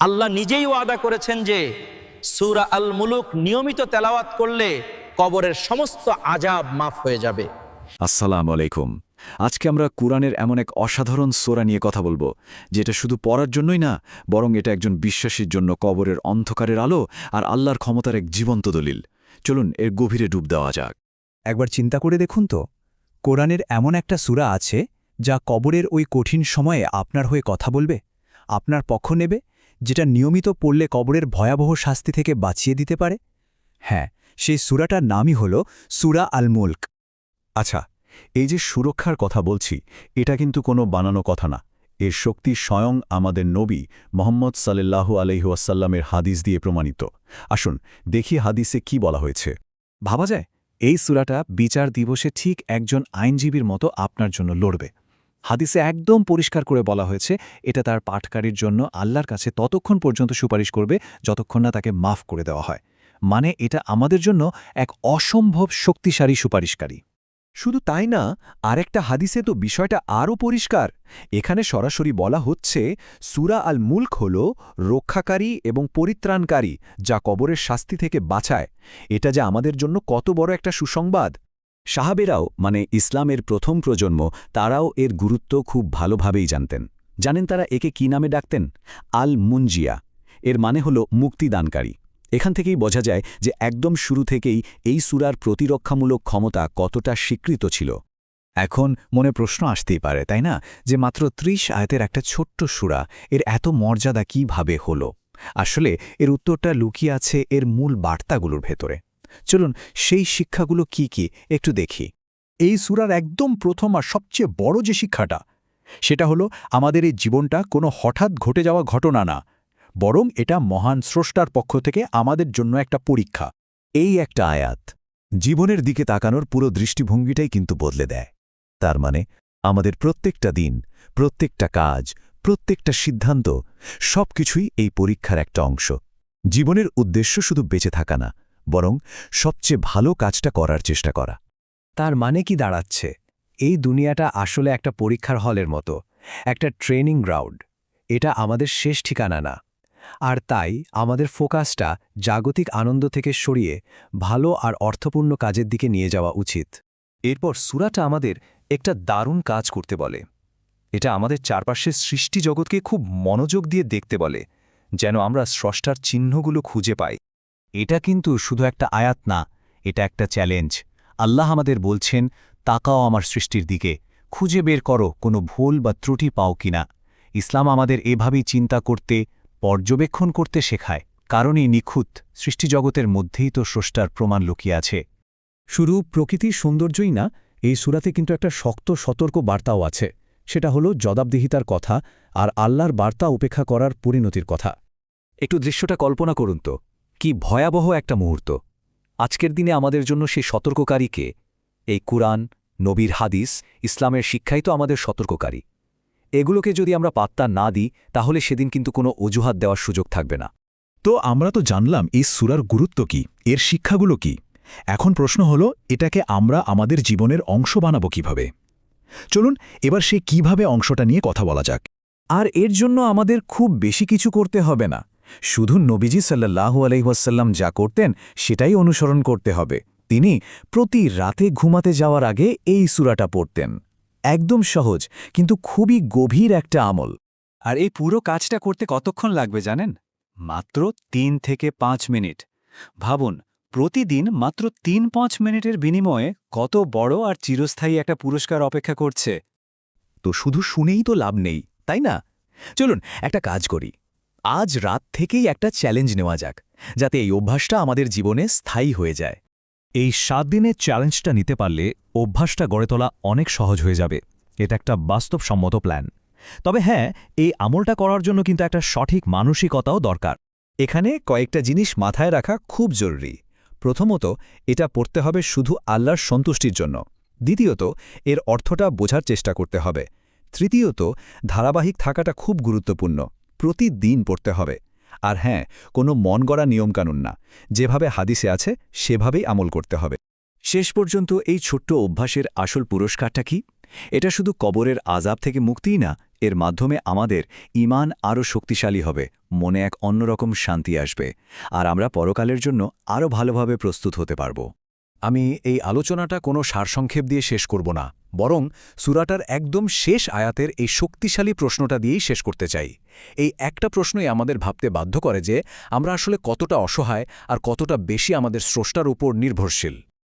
আল্লাহ নিজেই ওয়াদা করেছেন যে সুরা আল মুলুক নিয়মিত তেলাওয়াত করলে কবরের সমস্ত আজাব মাফ হয়ে যাবে। আসসালামু আলাইকুম। আজকে আমরা কোরআনের এমন এক অসাধারণ সোরা নিয়ে কথা বলব যেটা শুধু পড়ার জন্যই না বরং এটা একজন বিশ্বাসীর জন্য কবরের অন্ধকারের আলো আর আল্লাহর ক্ষমতার এক জীবন্ত দলিল। চলুন এর গভীরে ডুব দেওয়া যাক। একবার চিন্তা করে দেখুন তো কোরআনের এমন একটা সূরা আছে যা কবরের ওই কঠিন সময়ে আপনার হয়ে কথা বলবে আপনার পক্ষ নেবে যেটা নিয়মিত পড়লে কবরের ভয়াবহ শাস্তি থেকে বাঁচিয়ে দিতে পারে? হ্যাঁ সেই সুরাটার নামই হল সুরা আল মুল্ক আচ্ছা এই যে সুরক্ষার কথা বলছি, এটা কিন্তু কোনো বানানো কথা না। এর শক্তি স্বয়ং আমাদের নবী মোহাম্মদ সাল্লাল্লাহু আলহিউসাল্লামের হাদিস দিয়ে প্রমাণিত। আসুন, দেখি হাদিসে কি বলা হয়েছে। ভাবা যায়, এই সুরাটা বিচার দিবসে ঠিক একজন আইনজীবীর মতো আপনার জন্য লড়বে। হাদিসে একদম পরিষ্কার করে বলা হয়েছে, এটা তার পাঠকারীর জন্য আল্লাহর কাছে ততক্ষণ পর্যন্ত সুপারিশ করবে যতক্ষণ না তাকে মাফ করে দেওয়া হয়। মানে এটা আমাদের জন্য এক অসম্ভব শক্তিশালী সুপারিশকারী। শুধু তাই না, আরেকটা হাদিসে তো বিষয়টা আরও পরিষ্কার। এখানে সরাসরি বলা হচ্ছে, সুরা আল মুল্ক হল রক্ষাকারী এবং পরিত্রাণকারী যা কবরের শাস্তি থেকে বাঁচায়। এটা যে আমাদের জন্য কত বড় একটা সুসংবাদ। সাহাবেরাও মানে ইসলামের প্রথম প্রজন্ম, তারাও এর গুরুত্ব খুব ভালোভাবেই জানতেন। জানেন তারা একে কি নামে ডাকতেন? আল মুঞ্জিয়া এর মানে হল মুক্তিদানকারী। এখান থেকেই বোঝা যায় যে একদম শুরু থেকেই এই সুরার প্রতিরক্ষামূলক ক্ষমতা কতটা স্বীকৃত ছিল। এখন মনে প্রশ্ন আসতেই পারে, তাই না? যে মাত্র ত্রিশ আয়তের একটা ছোট্ট সুরা, এর এত মর্যাদা কীভাবে হল? আসলে এর উত্তরটা লুকিয়ে আছে এর মূল বার্তাগুলোর ভেতরে। চলুন সেই শিক্ষাগুলো কি কি একটু দেখি। এই সুরার একদম প্রথম আর সবচেয়ে বড় যে শিক্ষাটা, সেটা হলো আমাদের এই জীবনটা কোনো হঠাৎ ঘটে যাওয়া ঘটনা না, বরং এটা মহান স্রষ্টার পক্ষ থেকে আমাদের জন্য একটা পরীক্ষা, এই একটা আয়াত। জীবনের দিকে তাকানোর পুরো দৃষ্টিভঙ্গিটাই কিন্তু বদলে দেয়। তার মানে আমাদের প্রত্যেকটা দিন, প্রত্যেকটা কাজ, প্রত্যেকটা সিদ্ধান্ত সবকিছুই এই পরীক্ষার একটা অংশ। জীবনের উদ্দেশ্য শুধু বেঁচে থাকা না বরং সবচেয়ে ভালো কাজটা করার চেষ্টা করা। তার মানে কি দাঁড়াচ্ছে? এই দুনিয়াটা আসলে একটা পরীক্ষার হলের মতো, একটা ট্রেনিং গ্রাউন্ড। এটা আমাদের শেষ ঠিকানা না। আর তাই আমাদের ফোকাসটা জাগতিক আনন্দ থেকে সরিয়ে ভালো আর অর্থপূর্ণ কাজের দিকে নিয়ে যাওয়া উচিত। এরপর সুরাটা আমাদের একটা দারুণ কাজ করতে বলে। এটা আমাদের চারপাশের সৃষ্টি জগৎকে খুব মনোযোগ দিয়ে দেখতে বলে, যেন আমরা স্রষ্টার চিহ্নগুলো খুঁজে পাই। এটা কিন্তু শুধু একটা আয়াত না, এটা একটা চ্যালেঞ্জ আল্লাহ আমাদের বলছেন, তাকাও আমার সৃষ্টির দিকে, খুঁজে বের করো কোনো ভুল বা ত্রুটি পাও কিনা ইসলাম আমাদের এভাবেই চিন্তা করতে, পর্যবেক্ষণ করতে শেখায় কারণ এই নিখুঁত সৃষ্টিজগতের মধ্যেই তো স্রষ্টার প্রমাণ লুকিয়ে আছে। শুধু প্রকৃতির সৌন্দর্যই না, এই সুরাতে কিন্তু একটা শক্ত সতর্ক বার্তাও আছে, সেটা হলো জবাবদিহিতার কথা আর আল্লাহর বার্তা উপেক্ষা করার পরিণতির কথা। একটু দৃশ্যটা কল্পনা করুন তো। কি ভয়াবহ একটা মুহূর্ত। আজকের দিনে আমাদের জন্য সেই সতর্ককারীকে এই কুরআন নবীর হাদিস ইসলামের শিক্ষাই তো আমাদের সতর্ককারী। এগুলোকে যদি আমরা পাত্তা না দিই তাহলে সেদিন কিন্তু কোনো অজুহাত দেওয়ার সুযোগ থাকবে না। তো আমরা তো জানলাম এই সুরার গুরুত্ব কি এর শিক্ষাগুলো কি? এখন প্রশ্ন হলো এটাকে আমরা আমাদের জীবনের অংশ বানাবো কীভাবে? চলুন এবার সে কীভাবে অংশটা নিয়ে কথা বলা যাক। আর এর জন্য আমাদের খুব বেশি কিছু করতে হবে না। শুধু নবীজি সাল্লাহু আলহিহাসাল্লাম যা করতেন সেটাই অনুসরণ করতে হবে। তিনি প্রতি রাতে ঘুমাতে যাওয়ার আগে এই সুরাটা পড়তেন। একদম সহজ কিন্তু খুবই গভীর একটা আমল। আর এই পুরো কাজটা করতে কতক্ষণ লাগবে জানেন? মাত্র তিন থেকে পাঁচ মিনিট। ভাবুন প্রতিদিন মাত্র তিন পাঁচ মিনিটের বিনিময়ে কত বড় আর চিরস্থায়ী একটা পুরস্কার অপেক্ষা করছে। তো শুধু শুনেই তো লাভ নেই তাই না? চলুন একটা কাজ করি। আজ রাত থেকেই একটা চ্যালেঞ্জ নেওয়া যাক, যাতে এই অভ্যাসটা আমাদের জীবনে স্থায়ী হয়ে যায়। এই সাত দিনের চ্যালেঞ্জটা নিতে পারলে অভ্যাসটা গড়ে তোলা অনেক সহজ হয়ে যাবে। এটা একটা বাস্তবসম্মত প্ল্যান। তবে হ্যাঁ এই আমলটা করার জন্য কিন্তু একটা সঠিক মানসিকতাও দরকার। এখানে কয়েকটা জিনিস মাথায় রাখা খুব জরুরি। প্রথমত, এটা পড়তে হবে শুধু আল্লাহর সন্তুষ্টির জন্য। দ্বিতীয়ত, এর অর্থটা বোঝার চেষ্টা করতে হবে। তৃতীয়ত, ধারাবাহিক থাকাটা খুব গুরুত্বপূর্ণ। প্রতিদিন পড়তে হবে। আর হ্যাঁ কোনো মন গড়া নিয়মকানুন না। যেভাবে হাদিসে আছে, সেভাবেই আমল করতে হবে। শেষ পর্যন্ত এই ছোট্ট অভ্যাসের আসল পুরস্কারটা কি? এটা শুধু কবরের আজাব থেকে মুক্তিই না, এর মাধ্যমে আমাদের ইমান আরও শক্তিশালী হবে, মনে এক অন্যরকম শান্তি আসবে, আর আমরা পরকালের জন্য আরও ভালোভাবে প্রস্তুত হতে পারব। আমি এই আলোচনাটা কোনো সারসংক্ষেপ দিয়ে শেষ করব না, বরং সুরাটার একদম শেষ আয়াতের এই শক্তিশালী প্রশ্নটা দিয়েই শেষ করতে চাই। এই একটা প্রশ্নই আমাদের ভাবতে বাধ্য করে যে, আমরা আসলে কতটা অসহায় আর কতটা বেশি আমাদের স্রষ্টার উপর নির্ভরশীল।